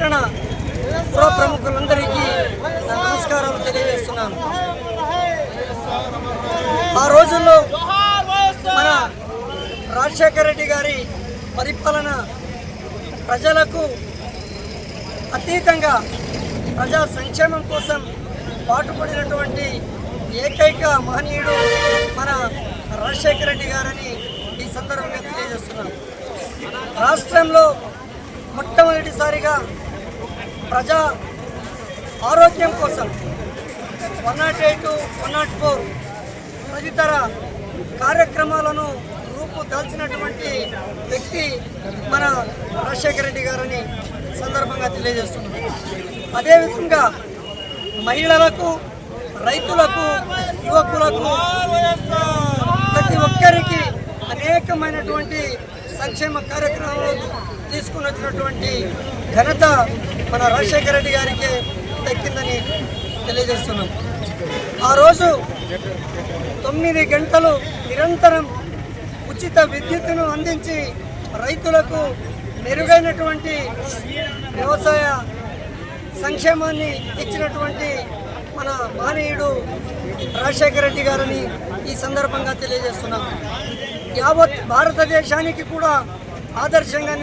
పట్టణ పుర ప్రముఖులందరికీ నమస్కారం తెలియజేస్తున్నాను. ఆ రోజుల్లో మన రాజశేఖర రెడ్డి గారి పరిపాలన ప్రజలకు అతీతంగా ప్రజా సంక్షేమం కోసం పాటుపడినటువంటి ఏకైక మహనీయుడు మన రాజశేఖర రెడ్డి గారని ఈ సందర్భంగా తెలియజేస్తున్నాను. రాష్ట్రంలో మొట్టమొదటిసారిగా ప్రజా ఆరోగ్యం కోసం one nought eight one nought four తదితర కార్యక్రమాలను రూపుదాల్చినటువంటి వ్యక్తి మన రాజశేఖర రెడ్డి గారని సందర్భంగా తెలియజేస్తున్నాం. అదేవిధంగా మహిళలకు రైతులకు యువకులకు ప్రతి ఒక్కరికి అనేకమైనటువంటి సంక్షేమ కార్యక్రమాలు తీసుకుని వచ్చినటువంటి ఘనత మన రాజశేఖర రెడ్డి గారికి దక్కిందని తెలియజేస్తున్నాం. ఆ రోజు తొమ్మిది గంటలు నిరంతరం ఉచిత విద్యుత్తును అందించి రైతులకు మెరుగైనటువంటి వ్యవసాయ సంక్షేమాన్ని ఇచ్చినటువంటి మన మానేయుడు రాజశేఖర రెడ్డి గారని ఈ సందర్భంగా తెలియజేస్తున్నాం. యావత్ భారతదేశానికి కూడా ఆదర్శంగా